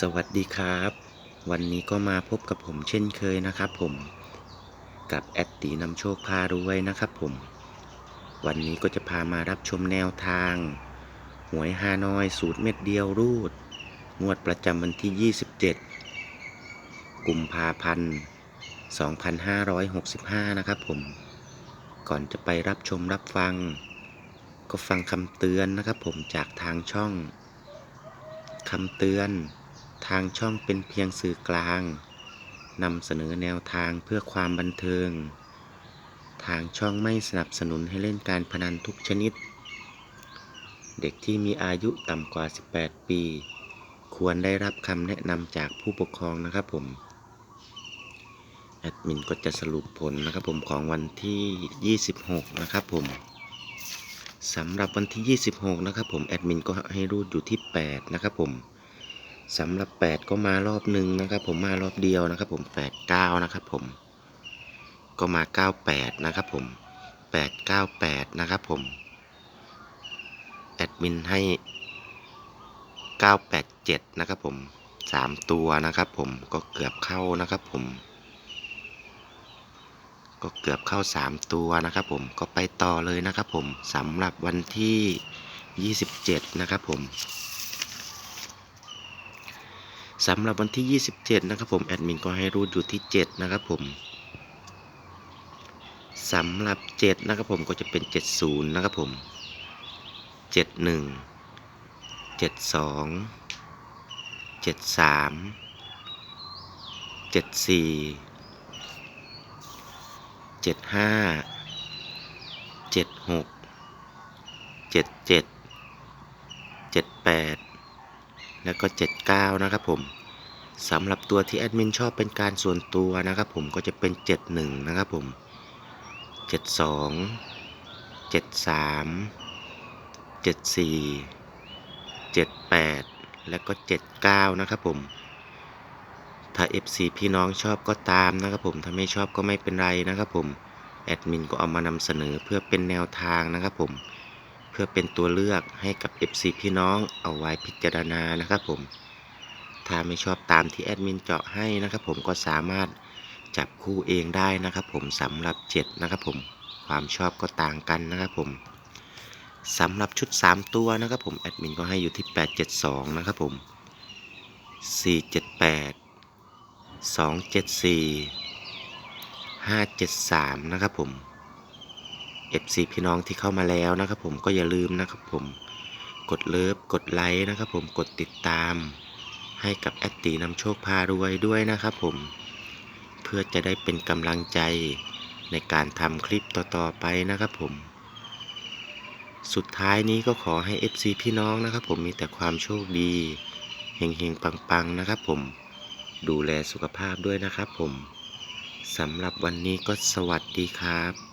สวัสดีครับ วันนี้ก็มาพบกับผมเช่นเคยนะครับผมกับแอดตีนำโชคพารวยนะครับผม วันนี้ก็จะพามารับชมแนวทาง หวยฮานอยสูตรเม็ดเดียวรูด งวดประจำวันที่ 27 กุมภาพันธ์ 2565 นะครับผม ก่อนจะไปรับชมรับฟัง ก็ฟังคำเตือนนะครับผมจากทางช่องคำเตือน ทางช่องเป็นเพียงสื่อกลางนำเสนอแนวทางเพื่อความบันเทิง ทางช่องไม่สนับสนุนให้เล่นการพนันทุกชนิด เด็กที่มีอายุต่ำกว่า 18 ปี ควรได้รับคำแนะนำจากผู้ปกครองนะครับผม แอดมินก็จะสรุปผลนะครับผมของวันที่ 26 นะครับผมสำหรับวันที่ 26 นะครับผม แอดมินก็ให้รูดอยู่ที่ 8 นะครับผม สำหรับ 8 ก็มารอบหนึ่งนะครับ ผมมารอบเดียวนะครับ ผม89นะครับ ผม ก็มา 98 นะครับ ผม 898 นะครับ ผมแอดมินให้ 987 นะครับ ผม 3 ตัวนะครับ ผมก็เกือบเข้านะครับ ผม ก็เกือบเข้า 3 ตัวนะครับ ผมก็ไปต่อเลยนะครับ ผมสำหรับวันที่ 27 นะครับ ผม สำหรับวันที่ 27 นะครับผมแอดมินก็ให้รูดอยู่ที่ 7 นะครับผมสำหรับ 7 นะครับผมก็จะเป็น 70 นะครับผม 71 72 73 74เจ็ดห้าเจ็ดหกเจ็ดเจ็ดเจ็ดแปดแล้วก็เจ็ดเก้านะครับผม สำหรับตัวที่แอดมินชอบเป็นการส่วนตัวนะครับผมก็จะเป็นเจ็ดหนึ่งนะครับผมเจ็ดสองเจ็ดสามเจ็ดสี่เจ็ดแปดแล้วก็เจ็ดเก้านะครับผม ถ้า FC พี่น้องชอบก็ตามนะครับผม ถ้าไม่ชอบก็ไม่เป็นไรนะครับผม แอดมินก็เอามานำเสนอเพื่อเป็นแนวทางนะครับผม เพื่อเป็นตัวเลือกให้กับ FC พี่น้องเอาไว้พิจารณานะครับผม ถ้าไม่ชอบตามที่แอดมินเจาะให้นะครับผมก็สามารถจับคู่เองได้นะครับผมสำหรับ 7 นะครับผมความชอบก็ต่างกันนะครับผมสำหรับชุด 3 ตัวนะครับผมแอดมินก็ให้อยู่ที่ 872 นะครับผม 478สองเจ็ดสี่ห้าเจ็ดสามนะครับผม FC พี่น้องที่เข้ามาแล้วนะครับผมก็อย่าลืมนะครับผมกดเลิฟกดไลค์นะครับผมกดติดตาม ให้กับแอดตีนำโชคพารวยด้วยนะครับผม เพื่อจะได้เป็นกำลังใจในการทำคลิปต่อๆไปนะครับผม สุดท้ายนี้ก็ขอให้ FC พี่น้องนะครับผมมีแต่ความโชคดีเฮงๆ ปังๆ นะครับผม ดูแลสุขภาพด้วยนะครับผม สำหรับวันนี้ก็สวัสดีครับ